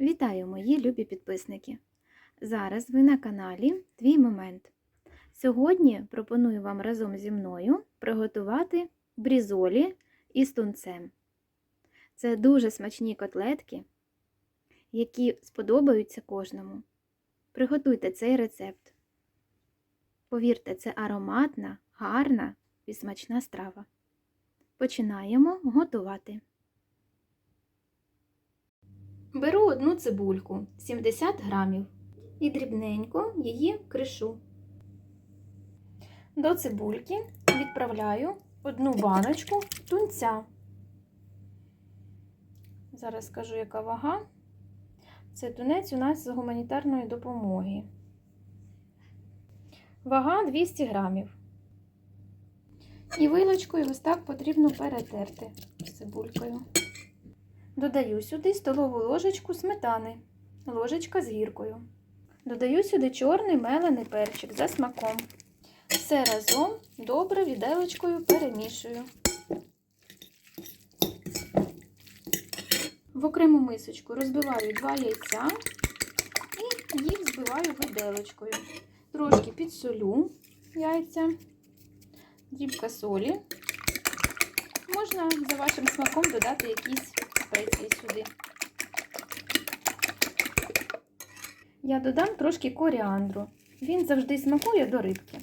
Вітаю, мої любі підписники! Зараз ви на каналі Твій Момент. Сьогодні пропоную вам разом зі мною приготувати брізолі із тунцем. Це дуже смачні котлетки, які сподобаються кожному. Приготуйте цей рецепт. Повірте, це ароматна, гарна і смачна страва. Починаємо готувати. Беру одну цибульку 70 грамів і дрібненько її кришу. До цибульки відправляю одну баночку тунця. Зараз скажу, яка вага. Це тунець у нас з гуманітарної допомоги. Вага 200 грамів. І вилочкою ось так потрібно перетерти цибулькою. Додаю сюди столову ложечку сметани, ложечка з гіркою. Додаю сюди чорний мелений перчик за смаком. Все разом добре віделочкою перемішую. В окрему мисочку розбиваю два яйця і їх збиваю виделочкою. Трошки підсолю яйця, дрібка солі. Можна за вашим смаком додати якісь спеції сюди. Я додам трошки коріандру. Він завжди смакує до рибки.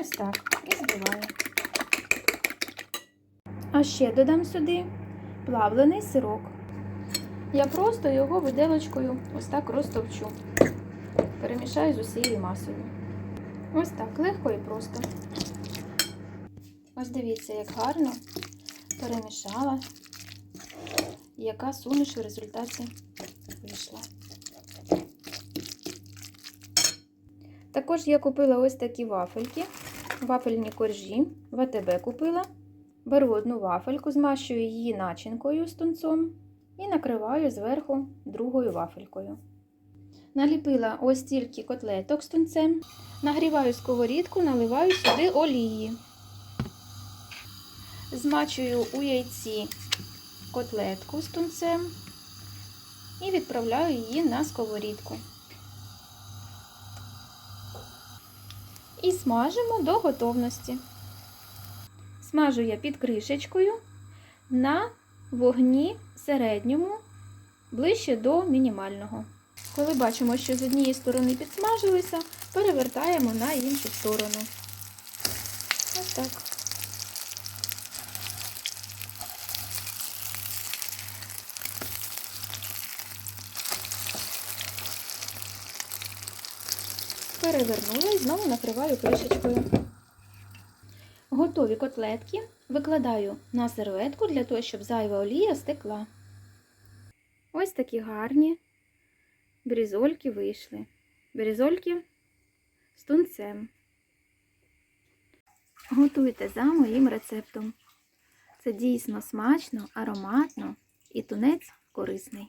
Ось так. І збиваю. А ще додам сюди плавлений сирок. Я просто його виделочкою ось так розтовчу. Перемішаю з усією масою. Ось так, легко і просто. Ось дивіться, як гарно перемішала, яка суміш в результаті вийшла. Також я купила ось такі вафельки, вафельні коржі, в АТБ купила. Беру одну вафельку, змащую її начинкою з тунцом і накриваю зверху другою вафелькою. Наліпила ось стільки котлеток з тунцем, нагріваю сковорідку, наливаю сюди олії. Змачую у яйці котлетку з тунцем і відправляю її на сковорідку. І смажимо до готовності. Смажу я під кришечкою на вогні середньому, ближче до мінімального. Коли бачимо, що з однієї сторони підсмажилися, перевертаємо на іншу сторону. Ось так. Перевернула і знову накриваю кришечкою. Готові котлетки викладаю на серветку для того, щоб зайва олія стекла. Ось такі гарні брізольки вийшли. Брізольки з тунцем. Готуйте за моїм рецептом. Це дійсно смачно, ароматно і тунець корисний.